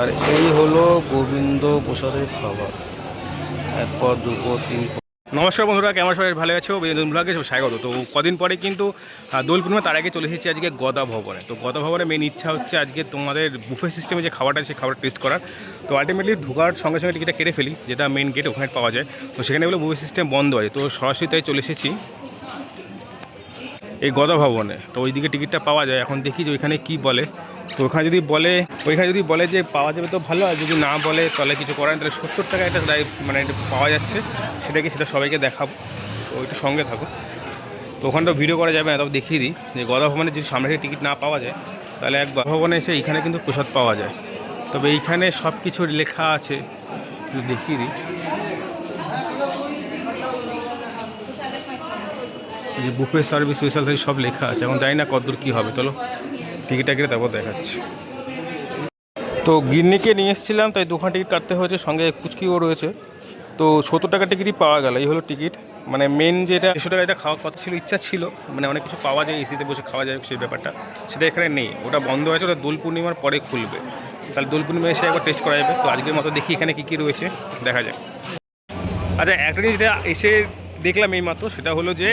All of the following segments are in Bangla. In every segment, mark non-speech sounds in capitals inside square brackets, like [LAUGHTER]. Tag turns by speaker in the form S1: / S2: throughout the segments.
S1: আর এই হলো গোবিন্দ প্রসাদের খাবার। এক পদ, দু পদ, তিন
S2: নমস্কার বন্ধুরা, কেমন সবাই? ভালো আছো? বিনোদন ব্লগে সব স্বাগত। তো কদিন পরে কিন্তু দোল পূর্ণিমা, তার আগে চলে এসেছি আজকে গদা ভবনে। তো গদা ভবনে মেন ইচ্ছা হচ্ছে আজকে তোমাদের বুফে সিস্টেমে যে খাবারটা সেই খাবার টেস্ট করার। তো আলটিমেটলি ঢোকার সঙ্গে সঙ্গে টিকিটটা কেটে ফেলি, যেটা মেন গেট ওখানে পাওয়া যায়। তো সেখানে বলে বুফে সিস্টেম বন্ধ আছে। তো সরাসরি তাই চলে এসেছি এই গদা ভবনে। তো ওইদিকে টিকিটটা পাওয়া যায়। এখন দেখি যে ওইখানে কি বলে। তো ওখানে যদি বলে, ওইখানে যদি বলে যে পাওয়া যাবে তো ভালো, আর যদি না বলে তাহলে কিছু করার তাহলে সত্তর টাকা একটা মানে পাওয়া যাচ্ছে সেটাকে সেটা সবাইকে দেখাবো, তো একটু সঙ্গে থাকো। তো ওখানটা ভিডিও করা যাবে না তবে দেখিয়ে দিই, যে গদা ভবনে যদি সামনে থেকে টিকিট না পাওয়া যায়, তাহলে এক ভবনে এসে এইখানে কিন্তু প্রসাদ পাওয়া যায়। তবে এইখানে সব কিছু লেখা আছে দেখিয়ে দিই। যে বুফে সার্ভিস স্পেশাল সব লেখা আছে, এখন জানি না কতদূর কী হবে, চলো। টিকিটটা কেটে তারপর দেখাচ্ছি। তো গিন্নিকে নিয়ে এসেছিলাম, তাই দুখান টিকিট কাটতে হয়েছে, সঙ্গে কুচকিও রয়েছে। তো সত্তর টাকার টিকিটই পাওয়া গেল, এই হলো টিকিট। মানে মেন যেটা দেড়শো টাকা এটা খাওয়ার কথা ছিল, ইচ্ছা ছিল মানে অনেক কিছু পাওয়া যায় এসিতে বসে খাওয়া যায় সেই ব্যাপারটা। সেটা এখানে নেই, ওটা বন্ধ হয়েছে, ওটা দোল পূর্ণিমার পরে খুলবে। তাহলে দোল পূর্ণিমা এসে একবার টেস্ট করা যাবে তো আজকের মতো দেখি এখানে কী কী রয়েছে, দেখা যাক। আচ্ছা একটা জিনিস যেটা এসে দেখলাম এই মাত্র সেটা হলো যে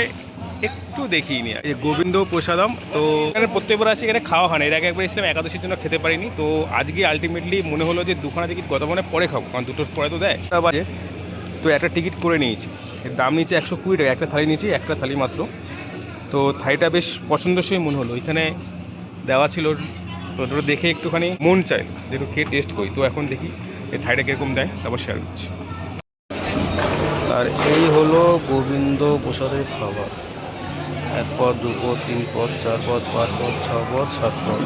S2: একটু দেখিয়ে নিয়ে এই গোবিন্দ প্রসাদম, তো এখানে প্রত্যেকবার আসি, এখানে খাওয়া হয় না। এর আগে একবার এসেছিলাম একাদশীর জন্য খেতে পারিনি। তো আজকে আলটিমেটলি মনে হলো যে দুখানা টিকিট গত মনে পরে খাব, কারণ দুটোর পরে তো দেয়। বাজে, তো একটা টিকিট করে নিয়েছি। দাম নিচে একশো কুড়ি টাকা, একটা থালি নিয়েছি, একটা থালি মাত্র। তো থালিটা বেশ পছন্দসই মনে হলো। এখানে দেওয়া ছিল, তো ওটা দেখে একটুখানি মন চাই একটু খেয়ে টেস্ট করি। তো এখন দেখি এই থালিটা কীরকম দেয়, তারপর শেয়ার করছি।
S1: আর এই হলো গোবিন্দ প্রসাদের খাবার। এক পদ, দু পদ, তিন পদ, চার পদ, পাঁচ পদ, ছ পদ, সাত পদ।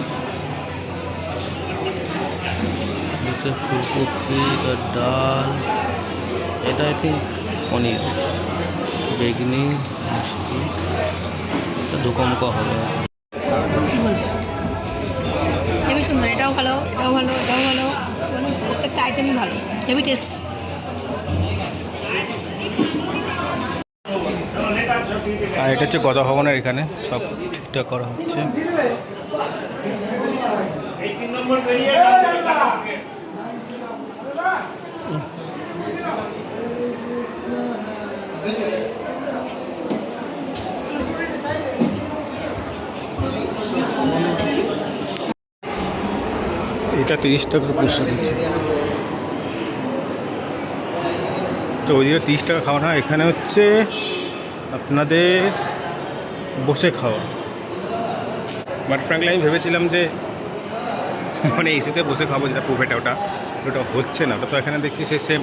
S1: নিচে ফুলকপি, এটা ডাল, এটা আই থিঙ্ক পনির। বেগনি, মিষ্টি দুকমকা হবে।
S3: হেবি সুন্দর, এটাও ভালো এটাও ভালো এটাও ভালো। প্রত্যেকটা আইটেমই ভালো, হেভি টেস্ট
S2: আর এটা হচ্ছে গদা ভবনের এখানে সব ঠিকঠাক করা হচ্ছে। এটা তিরিশ টাকা পুষে দিচ্ছে তো ওইদিকে তিরিশ টাকা খাওয়া না এখানে হচ্ছে আপনাদের বসে খাওয়া। বাট ফ্র্যাঙ্কলি আমি ভেবেছিলাম যে মানে এসিতে বসে খাব যেটা পুফেটা ওটা ওটা হচ্ছে না। ওটা তো এখানে দেখছি সে সেম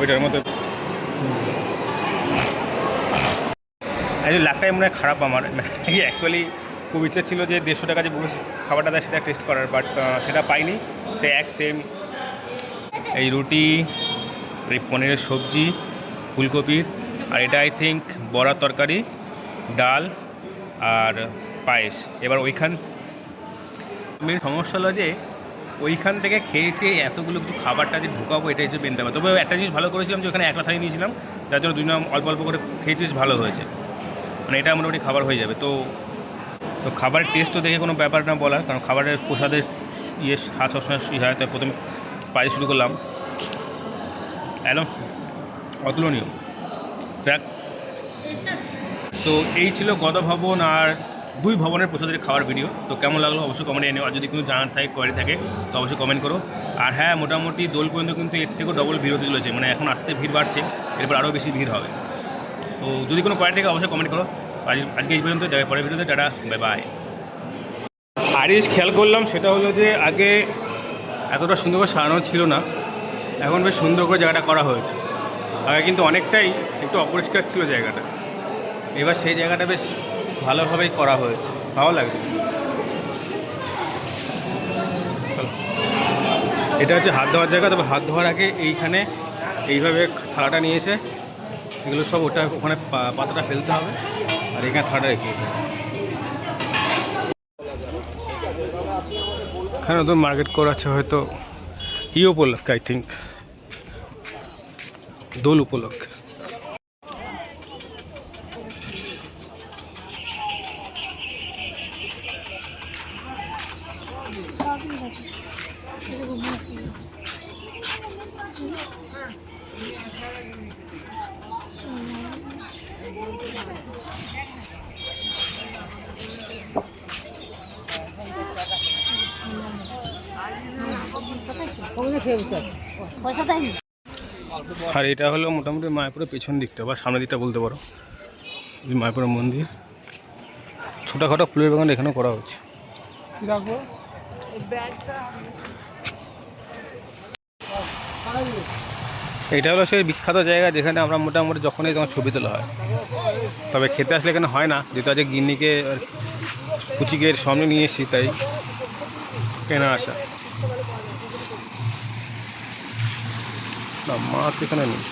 S2: ওইটার মতো। লাখটাই মনে হয় খারাপ আমার। [LAUGHS] অ্যাকচুয়ালি খুব ইচ্ছে ছিল যে দেড়শো টাকা যে বসে খাবারটা দেয় সেটা টেস্ট করার বাট সেটা পাইনি। সে এক সেম এই রুটি, এই পনিরের সবজি, ফুলকপির আর এটা আই থিঙ্ক বড়ার তরকারি, ডাল আর পায়েস। এবার ওইখান মেন সমস্যা হলো যে ওইখান থেকে খেয়ে এসে এতগুলো কিছু খাবারটা যে ঢুকাবো এটা হচ্ছে মেন ব্যাপার। তবে একটা জিনিস ভালো করেছিলাম যে ওখানে একলা থালি নিয়েছিলাম, যার জন্য দুজন অল্প অল্প করে খেয়েছি ভালো হয়েছে। মানে এটা মোটামুটি খাবার হয়ে যাবে। তো তো খাবারের টেস্টও দেখে কোনো ব্যাপার না বলার, কারণ খাবারের প্রসাদের ইয়ে হাত সবসময় হয়, তাই প্রথমে পায়ে শুরু করলাম। একদম অতুলনীয়। যাক তো এই ছিল গদ ভবন আর দুই ভবনের প্রসাদের খাওয়ার ভিডিও তো কেমন লাগল অবশ্যই কমেন্টে এনে আর যদি কোনো জানার থাকে কোয়ারি থাকে, তো অবশ্যই কমেন্ট করো। আর হ্যাঁ মোটামুটি দোল পর্যন্ত কিন্তু এর থেকেও ডবল ভিড় হতে চলেছে। মানে এখন আসতে ভিড় বাড়ছে, এরপর আরও বেশি ভিড় হবে। তো যদি কোনো কোয়ারি থাকে, অবশ্যই কমেন্ট করো। আজ, আজকে এই পর্যন্ত দেখা পরের ভিডিওতে। টাটা বাই বাই আর খেয়াল করলাম, সেটা হলো যে আগে এতটা সুন্দর করে সাজানো ছিল না। এখন বেশ সুন্দর করে জায়গাটা করা হয়েছে। আগে কিন্তু অনেকটাই একটু অপরিষ্কার ছিল জায়গাটা। এবার সেই জায়গাটা বেশ ভালোভাবেই করা হয়েছে। ভালো লাগছে এটা হচ্ছে হাত ধোয়ার জায়গা। তবে হাত ধোয়ার আগে এইখানে এইভাবে থালাটা নিয়ে এসে এগুলো সব ওটা ওখানে পাতাটা ফেলতে হবে। আর এখানে থালাটা রেখে। এখানে নতুন মার্কেট করা আছে হয়তো ই উপলক্ষে আই থিঙ্ক দোল উপলক্ষে।
S4: পয়সা দেয়নি?
S2: আর এটা হলো মোটামুটি মায়াপুরের পেছন দিকটা, বা সামনের দিকটা বলতে পারো। মায়াপুরের মন্দির। ছোটোখাটো ফুলের বাগান এখানেও করা হচ্ছে এটা হলো সেই বিখ্যাত জায়গা যেখানে আমরা মোটামুটি যখনই তোমার ছবি তোলা হয়। তবে খেতে আসলে এখানে হয় না, যেহেতু আজকে গিন্নিকে কুচিকে সামনে নিয়ে এসেছি, তাই কেনা আসা। না মাছ এখানে নেই।